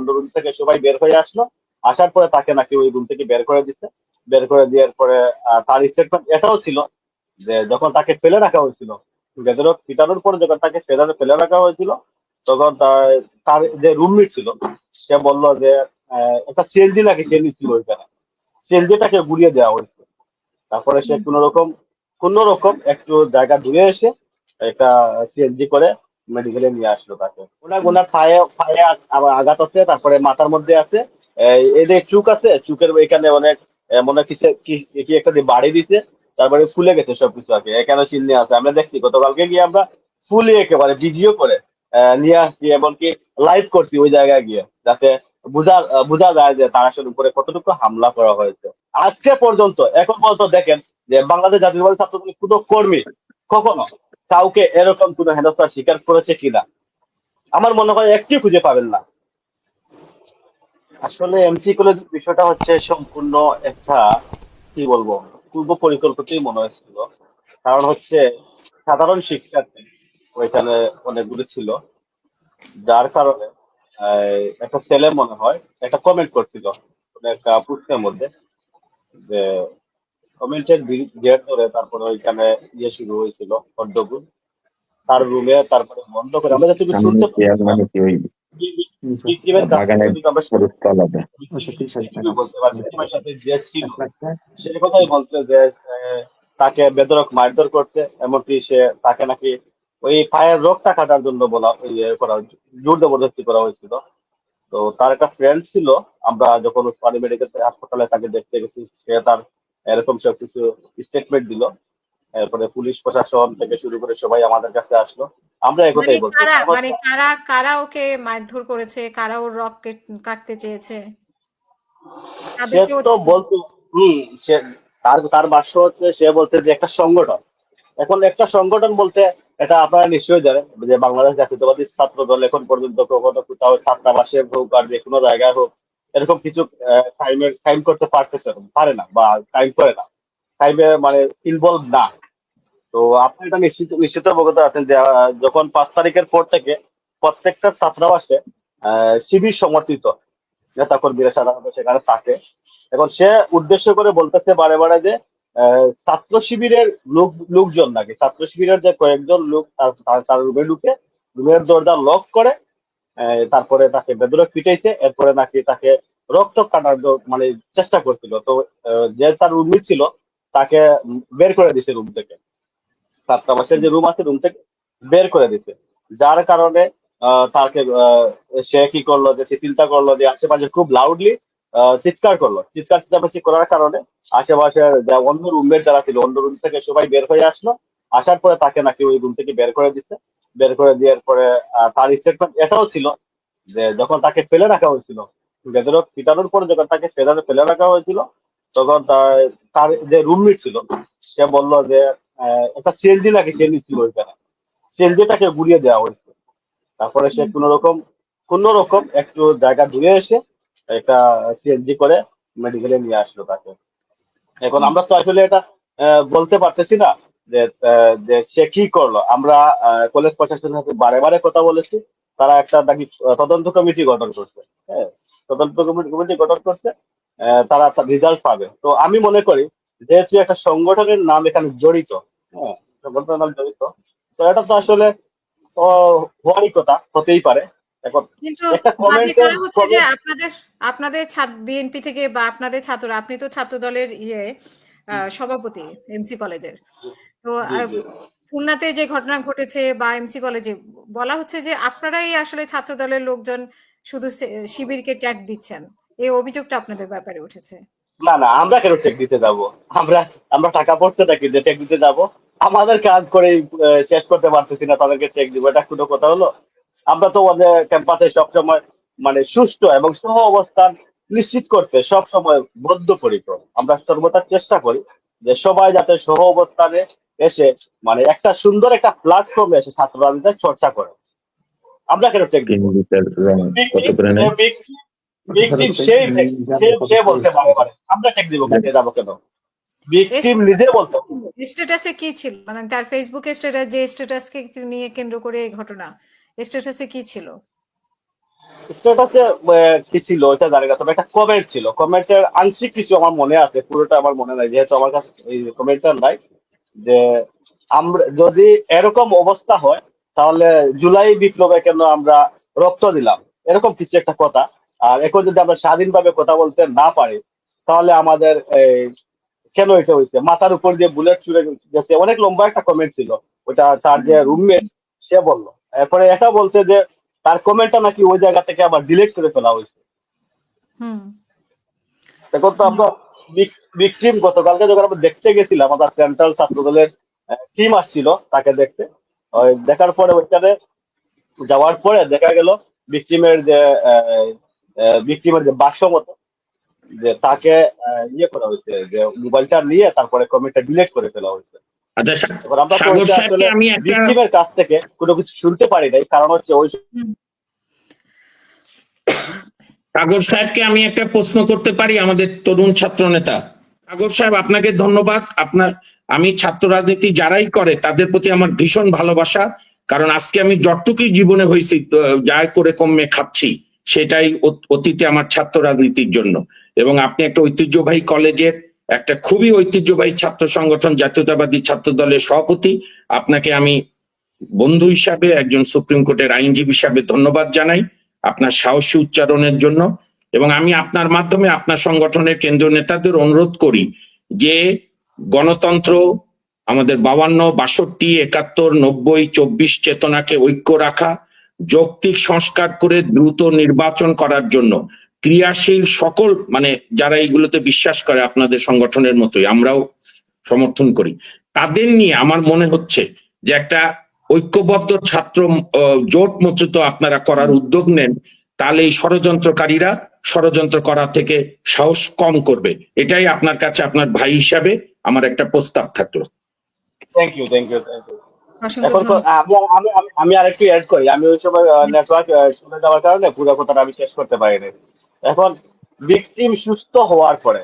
অন্য রুম থেকে সবাই বের হয়ে আসলো। আসার পরে তাকে নাকি ওই রুম থেকে বের করে দিচ্ছে বের করে দেওয়ার পরে তার স্টেটমেন্ট এটাও ছিল যে যখন তাকে ফেলে রাখা হয়েছিল বেদরক পিটানোর পরে যখন তাকে ফেলে ফেলে রাখা হয়েছিল, তখন তার যে রুমমেট ছিল, সে বলল যে একটা সিএনজি নাকি সে নিচ্ছিল ওইখানে। সিএনজিটাকে গুড়িয়ে দেওয়া হয়েছিল তারপরে সে কোন রকম কোন রকম একটু জায়গা দূরে এসে একটা সিএনজি করে মেডিকেলে নিয়ে আসলো তাকে। ওনার ওনার পায়ে পায়ে আবার আঘাত আছে, তারপরে মাথার মধ্যে আছে। যে চুক আছে, চুকের এখানে অনেক মনে কিসে কি একটা দিয়ে বাড়ি দিছে, তারপরে ফুলে গেছে সবকিছু আগে এখানে চিহ্নে আছে আমরা দেখছি, গতকালকে গিয়ে আমরা ফুলে একেবারে ভিডিও করে নিয়ে আসছি, এমনকি লাইভ করছি ওই জায়গায় গিয়ে, যাতে বোঝা বোঝা যায় যে তার আসলে উপরে কতটুকু হামলা করা হয়েছে। আজকে পর্যন্ত, এখন পর্যন্ত দেখেন যে বাংলাদেশ জাতীয়বাদী ছাত্রদলের কোনো কর্মী কখনো কাউকে এরকম কোনো হেনস্থার স্বীকার করেছে কিনা? আমার মনে হয় একটি খুঁজে পাবেন না। আসলে এমসি কলেজের বিষয়টা হচ্ছে সম্পূর্ণ একটা, কি বলব পূর্ব পরিকল্পিতই মনে হয়েছিল। কারণ হচ্ছে সাধারণ শিক্ষার্থী, ওইখানে অনেকগুলো ছিল। যার কারণে একটা ছেলে মনে হয়, একটা কমেন্ট করছিল একটা প্রশ্নের মধ্যে, যে কমেন্টের জের ধরে তারপরে ওইখানে ইয়ে শুরু হয়েছিল গন্ডগোল তার রুমে তারপরে বন্ধ করে আমরা সামনে শুনতে মানে যে ছিল সে কথাই বলছে যে তাকে বেদরক মারধর করছে এমনকি সে তাকে নাকি ওই পায়ের রোগটা কাটার জন্য বলা ইয়ে করা জোর জবরদস্তি করা হয়েছিল। তো তার একটা ফ্রেন্ড ছিল আমরা যখন উসমানী মেডিকেল হাসপাতালে তাকে দেখতে গেছি সে তার এরকম সব কিছু স্টেটমেন্ট দিল। এরপরে পুলিশ প্রশাসন থেকে শুরু করে সবাই আমাদের কাছে আসলো। আমরা মানে একথাই বলছি মানে কারা কারা ওকে মারধর করেছে? কারা ওর রক কাটতে চেয়েছে? সে তো। বলতো হম সে তার তার ভাষ্য হচ্ছে সে বলছে যে একটা সংগঠন। এখন একটা সংগঠন বলতে এটা আপনারা নিশ্চয়ই জানেন যে বাংলাদেশ জাতীয়তাবাদী ছাত্র দল এখন পর্যন্ত কখনো কোথাও ছাত্রাবাসে হোক আর যে কোনো জায়গায় হোক এরকম কিছু টাইমের টাইম করতে পারতেছে পারে না বা টাইম করে না। টাইমে মানে ইনভলভ না। তো আপনি এটা নিশ্চিত নিশ্চিত অবগত আছেন যে যখন পাঁচ তারিখের পর থেকে প্রত্যেকটা ছাত্রাবাসে শিবির সমর্থিত নেতা কর্মীরা সাধারণত সেখানে থাকে। এখন সে উদ্দেশ্য করে বলতেছে বারে বারে যে ছাত্র শিবিরের লোক, লোকজন নাকি, ছাত্র শিবিরের যে কয়েকজন লোক তার রুমে ঢুকে, রুমের দরজা লক করে তারপরে তাকে বেদরক পিটাইছে, এরপরে নাকি তাকে রক্ত কাটার মানে চেষ্টা করছিল। তো যে তার রুমই ছিল, তাকে বের করে দিছে রুম থেকে। ছাত্রাবাসের যে রুম আছে রুম থেকে বের করে দিছে। যার কারণে তাকে সে কি করল যে, সে চিন্তা করল যে, আশেপাশে খুব লাউডলি চিৎকার করল। চিৎকার চেঁচামেচি করার কারণে আশেপাশের যে অন্য রুমের যারা ছিল, অন্য রুম থেকে সবাই বের হয়ে আসলো। আসার পরে তাকে নাকি ওই রুম থেকে বের করে দিচ্ছে বের করে দেওয়ার পরে তার স্টেটমেন্ট এটাও ছিল যে যখন তাকে ফেলে রাখা হয়েছিল বেদরক পিটানোর পরে যখন তাকে ফেলে ফেলে রাখা হয়েছিল, তখন তার তার যে রুমমেট ছিল, সে বলল যে একটা সিএলজি নাকি সে নিচ্ছিল ওইখানে। সিএনজিটাকে গুড়িয়ে দেওয়া হয়েছে তারপরে সে কোন রকম কোন রকম একটু জায়গা দূরে এসে একটা সিএনজি করে মেডিকেলে নিয়ে আসলো তাকে। এখন আমরা তো আসলে এটা বলতে পারতেছি না। যে আহ, সে কি করল? আমরা কলেজ প্রশাসনের সাথে বারে বারে কথা বলেছি। তারা একটা নাকি তদন্ত কমিটি গঠন করছে। হ্যাঁ তদন্ত কমিটি কমিটি গঠন করছে। তারা তার রেজাল্ট পাবে। তো আমি মনে করি যেহেতু একটা সংগঠনের নাম এখানে জড়িত হ্যাঁ সংগঠনের নাম জড়িত তো এটা তো আসলে হওয়ারই কথা হতেই পারে। যে আপনাদের আপনাদের বিএনপি থেকে বা আপনাদের ছাত্র আপনি তো ছাত্র দলের ইয়ে সভাপতি এমসি কলেজের তো। খুলনাতে যে ঘটনা ঘটেছে বা এমসি কলেজে বলা হচ্ছে যে আপনারাই আসলে ছাত্র দলের লোকজন শুধু শিবিরকে ট্যাগ দিচ্ছেন। এই অভিযোগটা আপনাদের ব্যাপারে উঠেছে। না না আমরা কেন টেক দিতে যাব? আমরা আমরা টাকা পড়ছে নাকি যে টেক দিতে যাব? আমাদের কাজ করে শেষ করতে পারতেছি না তাদেরকে টেক দিব। এটা কোনো কথা হলো? আমরা তো আমাদের ক্যাম্পাসে সবসময় মানে সুস্থ এবং সহ অবস্থান নিশ্চিত করতে সব সময় বদ্ধপরিকর। আমরা সর্বদা চেষ্টা করি যে সবাই যাতে সহ অবস্থানে এসে মানে একটা সুন্দর একটা প্ল্যাটফর্মে এসে ছাত্র চর্চা করে আমরা কেন সে বলতে বারে আমরা টেক দিব যাব কেন? ভিকটিম নিজে বলতো স্ট্যাটাসে কি ছিল? মানে তার ফেসবুকে স্ট্যাটাস যে স্ট্যাটাসকে নিয়ে কেন্দ্র করে এই ঘটনা স্ট্যাটাসে কি ছিল? স্ট্যাটাসে কি ছিল? ওইটা জানি না তবে একটা কমেন্ট ছিল। কমেন্টের আংশিক কিছু আমার মনে আছে পুরোটা আমার মনে নাই যেহেতু আমার কাছে এই কমেন্টটা নাই। যে আমরা যদি এরকম অবস্থা হয় তাহলে জুলাই বিপ্লবে কেন আমরা রক্ত দিলাম? এরকম কিছু একটা কথা। আর এখন যদি আমরা স্বাধীনভাবে কথা বলতে না পারি তাহলে আমাদের এই, কেন এটা হয়েছে? মাথার উপর দিয়ে বুলেট ছুড়ে গেছে। অনেক লম্বা একটা কমেন্ট ছিল। ওটা তার যে রুমমেট সে বলল। এরপরে এটা বলছে যে তার কমেন্টটা নাকি ওই জায়গা থেকে আবার ডিলিট করে ফেলা হয়েছে। হুম। এখন তো আমরা বিক্রিম গতকালকে যখন আমরা দেখতে গেছিলাম আমাদের সেন্ট্রাল ছাত্র দলের টিম আসছিল তাকে দেখতে। ওই দেখার পরে ওইখানে যাওয়ার পরে দেখা গেল বিক্রিমের যে বিক্রিমের যে বাক্য মতো যে তাকে আহ, ইয়ে করা হয়েছে যে মোবাইলটা নিয়ে তারপরে কমেন্টটা ডিলিট করে ফেলা হয়েছে। আচ্ছা আমরা কাছ থেকে কোনো কিছু শুনতে পারি নাই কারণ হচ্ছে ওই সাগর সাহেবকে আমি একটা প্রশ্ন করতে পারি, আমাদের তরুণ ছাত্র নেতা? সাগর সাহেব, আপনাকে ধন্যবাদ। আপনার, আমি ছাত্র রাজনীতি যারাই করে, তাদের প্রতি আমার ভীষণ ভালোবাসা, কারণ আজকে আমি যতটুকুই জীবনে হয়েছি যা করে কমে খাচ্ছি, সেটাই অতীতে আমার ছাত্র রাজনীতির জন্য। এবং আপনি একটা ঐতিহ্যবাহী কলেজের, একটা খুবই ঐতিহ্যবাহী ছাত্র সংগঠন, জাতীয়তাবাদী ছাত্র দলের সভাপতি, আপনাকে আমি বন্ধু হিসাবে, একজন সুপ্রিম কোর্টের আইনজীবী হিসাবে ধন্যবাদ জানাই। আপনার সাহসী উচ্চারণের জন্য এবং আমি আপনার মাধ্যমে আপনার সংগঠনের কেন্দ্রীয় নেতাদের অনুরোধ করি যে গণতন্ত্র আমাদের বাবান্ন বাষট্টি, একাত্তর, নব্বই, চব্বিশ চেতনাকে ঐক্য রাখা, যৌক্তিক সংস্কার করে দ্রুত নির্বাচন করার জন্য। ক্রিয়াশীল সকল মানে যারা এইগুলোতে বিশ্বাস করে আপনাদের সংগঠনের মতোই, আমরাও সমর্থন করি। তাদের নিয়ে আমার মনে হচ্ছে যে একটা ঐক্যবদ্ধ ছাত্র আহ, জোট মচ্যুত আপনারা করার উদ্যোগ নেন তাহলে এই ষড়যন্ত্রকারীরা ষড়যন্ত্র করা থেকে সাহস কম করবে। এটাই আপনার কাছে আপনার ভাই হিসাবে আমার একটা প্রস্তাব থাকল। Thank you thank you thank you এখন আমি আমি- আমি আরেকটু অ্যাড করি। আমি ওই সময় নেটওয়ার্ক চলে যাওয়ার কারণে পুরো কথাটা আমি শেষ করতে পারিনি। এখন ভিকটিম সুস্থ হওয়ার পরে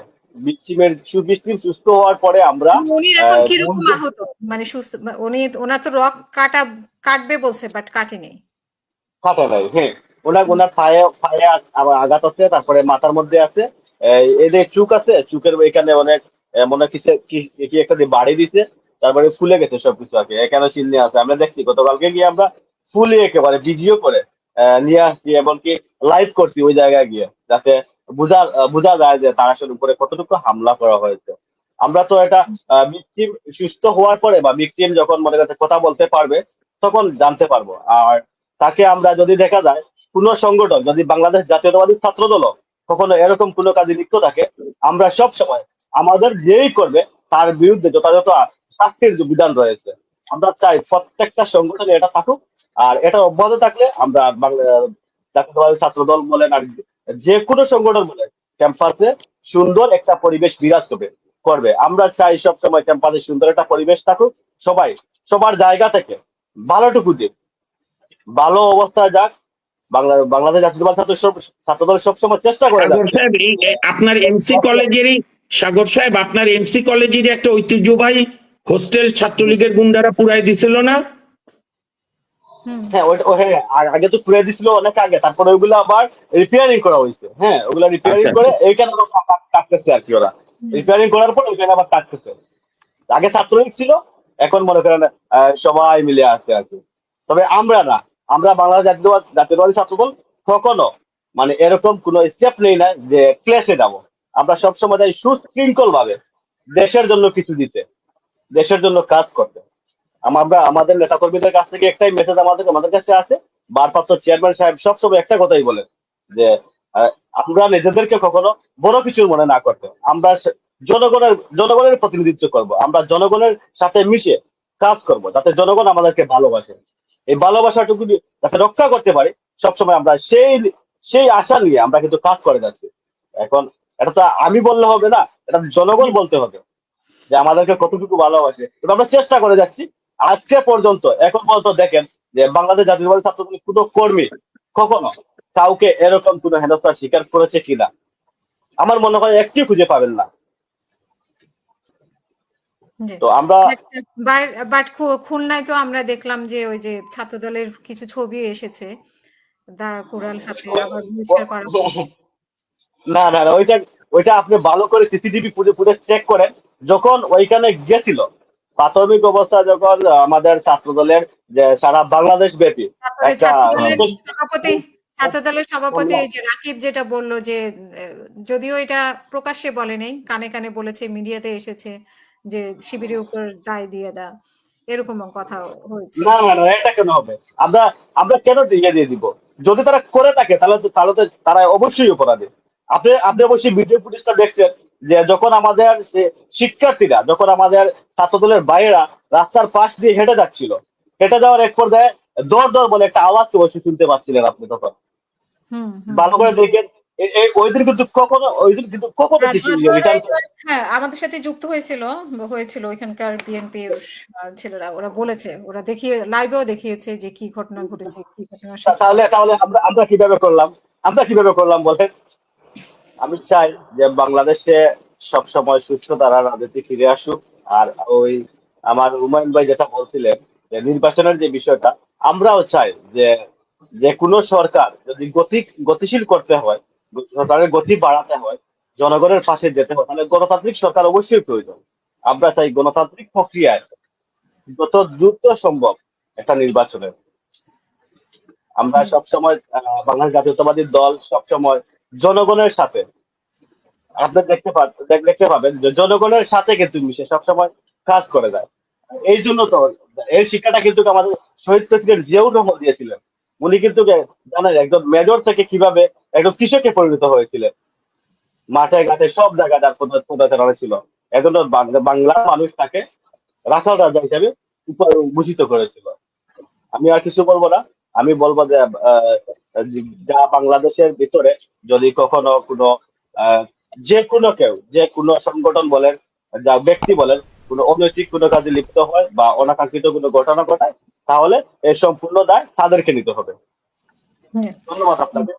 সুস্থ হওয়ার পরে আমরা উনি এখন কীরকম আহত? মানে সুস্থ উনি ওনার তো রক কাটা কাটবে বলছে বাট কাটেনি। নাই হ্যাঁ। ওনার ওনার পায়ে পায়ে আঘাত আছে তারপরে মাথার মধ্যে আছে। এদের চুক আছে চুকের এখানে অনেক মনে কিসে- কি একটা দিয়ে বাড়ি দিছে তারপরে ফুলে গেছে সবকিছু আগে এখানে চিহ্ন আছে? আমরা দেখছি গতকালকে গিয়ে আমরা ফুলে একেবারে ভিডিও করে নিয়ে আসছি এমনকি লাইভ করছি ওই জায়গায় গিয়ে যাতে বোঝা যায় যে তার আসলে উপরে কতটুকু হামলা করা হয়েছে। আমরা তো এটা ভিকটিম সুস্থ হওয়ার পরে বা ভিকটিম যখন মনে কাছে কথা বলতে পারবে, তখন জানতে পারব। আর তাকে আমরা যদি দেখা যায়, কোন সংগঠন, যদি বাংলাদেশ জাতীয়তাবাদী ছাত্র দল কখনো এরকম কোনো কাজে লিপ্ত থাকে, আমরা সব সময় আমাদের যেই করবে, তার বিরুদ্ধে যথাযথ শাস্তির যে বিধান রয়েছে, আমরা চাই প্রত্যেকটা সংগঠনে এটা থাকুক। আর এটা অব্যাহত থাকলে আমরা বাংলা জাতীয়তাবাদী ছাত্র দল বলেন আর যে কোনো সংগঠন বলে ক্যাম্পাসে সুন্দর একটা পরিবেশ বিরাজ করবে করবে। আমরা চাই সব সময় ক্যাম্পাসে সুন্দর একটা পরিবেশ থাকুক। সবাই সবার জায়গা থেকে ভালোটুকু দিক। ভালো অবস্থায় যাক। বাংলা বাংলাদেশ ছাত্র ছাত্রদল সবসময় চেষ্টা করে আপনার এমসি কলেজেরই সাগর সাহেব আপনার এমসি কলেজেরই একটা ঐতিহ্যবাহী হোস্টেল ছাত্রলীগের গুন্ডারা পুরাই দিছিল না? হ্যাঁ ওইটা ও হ্যাঁ আগে তো খুলে দিছিল অনেক আগে তারপরে ওইগুলো আবার রিপেয়ারিং করা হয়েছে। হ্যাঁ ওগুলো রিপেয়ারিং আচ্ছা, করে এইখানে আবার কা- কা- কাটতেছে আর কি ওরা। রিপেয়ারিং করার পর ওইখানে আবার কাটতেছে। আগে ছাত্রলীগ ছিল এখন মনে করেন আহ, সবাই মিলে আছে আর কি। তবে আমরা না আমরা বাংলাদেশ জাতীয়বাদ জাতীয়তাবাদী ছাত্রদল কখনো মানে এরকম কোনো স্টেপ নেই না যে ক্লেসে যাব। আমরা সবসময় যাই সুশৃঙ্খল ভাবে দেশের জন্য কিছু দিতে দেশের জন্য কাজ করতে। আমরা আমাদের নেতা কর্মীদের কাছ থেকে একটাই মেসেজ আমাদের আমাদের কাছে আছে ভারপ্রাপ্ত চেয়ারম্যান সাহেব সবসময় একটা কথাই বলেন যে আমরা নিজেদেরকে কখনো বড় কিছু মনে না করতে। আমরা জনগণের জনগণের প্রতিনিধিত্ব করব। আমরা জনগণের সাথে মিশে কাজ করব, যাতে জনগণ আমাদেরকে ভালোবাসে। এই ভালোবাসাটুকু যাতে রক্ষা করতে পারি, সবসময় আমরা সেই সেই আশা নিয়ে আমরা কিন্তু কাজ করে যাচ্ছি। এখন এটা তো আমি বললে হবে না, এটা জনগণ বলতে হবে যে আমাদেরকে কতটুকু ভালোবাসে। আমরা চেষ্টা করে যাচ্ছি আজকে পর্যন্ত এখন পর্যন্ত দেখেন যে বাংলাদেশ জাতীয়তাবাদী ছাত্রদলের কোনো কর্মী কখনো কাউকে এরকম কোনো হেনস্থার স্বীকার করেছে কিনা? আমার মনে হয় একটি খুঁজে পাবেন না। তো আমরা বাট খুলনায় তো আমরা দেখলাম যে ওই যে ছাত্রদলের কিছু ছবি এসেছে। দা কুড়াল হাতে আবার করা না না না ওইটা ওইটা আপনি ভালো করে সিসিটিভি ফুটে ফুটে চেক করেন। যখন ওইখানে গেছিল প্রাথমিক অবস্থা যখন আমাদের ছাত্র দলের যে সারা বাংলাদেশ ব্যাপী ছাত্রদলের সভাপতি ছাত্রদলের সভাপতি এই যে রাকিব যেটা বলল যে যদিও এটা প্রকাশ্যে বলে নেই কানে কানে বলেছে মিডিয়াতে এসেছে যে শিবিরের উপর দায় দিয়ে দা এরকম কথা হয়েছে। না না এটা কেন হবে? আমরা আমরা কেন দিয়ে দিয়ে দিব? যদি তারা করে থাকে তাহলে তাহলে তো তারা অবশ্যই অপরাধী। আপনি আপনি অবশ্যই ভিডিও ফুটেজটা দেখছেন যে যখন আমাদের শিক্ষার্থীরা যখন আমাদের ছাত্রদলের বাইরা রাস্তার পাশ দিয়ে হেঁটে যাচ্ছিল হেঁটে যাওয়ার এক পর্যায়ে দর দর বলে একটা আওয়াজ অবশ্যই শুনতে পাচ্ছিলেন আপনি তখন। ভালো করে দেখেন কিন্তু কখনো কিন্তু কখনো হ্যাঁ, কিছু হ্যাঁ আমাদের সাথে যুক্ত হয়েছিল হয়েছিল ওইখানকার বিএনপি ছেলেরা ওরা বলেছে ওরা দেখিয়ে লাইভেও দেখিয়েছে যে কি ঘটনা ঘটেছে কি ঘটনা তাহলে তাহলে আমরা আমরা কীভাবে করলাম? আমরা কীভাবে করলাম বলেন? আমি চাই যে বাংলাদেশে সব সময় সুস্থ দ্বারা রাজনীতি ফিরে আসুক। আর ওই আমার হুমায়ুন ভাই যেটা বলছিলেন যে নির্বাচনের যে বিষয়টা, আমরাও চাই যে যে কোনো সরকার যদি গতি, গতিশীল করতে হয় সরকারের গতি বাড়াতে হয়, জনগণের পাশে যেতে হয়, তাহলে গণতান্ত্রিক সরকার অবশ্যই প্রয়োজন। আমরা চাই গণতান্ত্রিক প্রক্রিয়ায় যত দ্রুত সম্ভব একটা নির্বাচনের। আমরা সবসময় বাংলাদেশ জাতীয়তাবাদী দল সবসময় জনগণের সাথে। আপনি দেখতে দেখতে পাবেন যে জনগণের সাথে কিন্তু মিশে সবসময় কাজ করে যায়। এই জন্য তো এই শিক্ষাটা কিন্তু আমাদের শহীদ প্রেসিডেন্ট জিয়াউর রহমান দিয়েছিলেন। উনি কিন্তু জানেন একজন মেজর থেকে কীভাবে একজন কৃষকে পরিণত হয়েছিলেন। মাঠে ঘাটে সব জায়গায় তার পদ- ছিল। এজন্য বাং- বাংলার মানুষ তাকে রাখাল রাজা হিসেবে ভূষিত করেছিল। আমি আর কিছু বলব না। আমি বলব যে যা বাংলাদেশের ভিতরে যদি কখনো কোনো যে কোনো কেউ যে কোনো সংগঠন বলেন যা ব্যক্তি বলেন কোনো অনৈতিক কোনো কাজে লিপ্ত হয় বা অনাকাঙ্ক্ষিত কোনো ঘটনা ঘটায় তাহলে এর সম্পূর্ণ দায় তাদেরকে নিতে হবে। হ্যাঁ। ধন্যবাদ আপনাকে।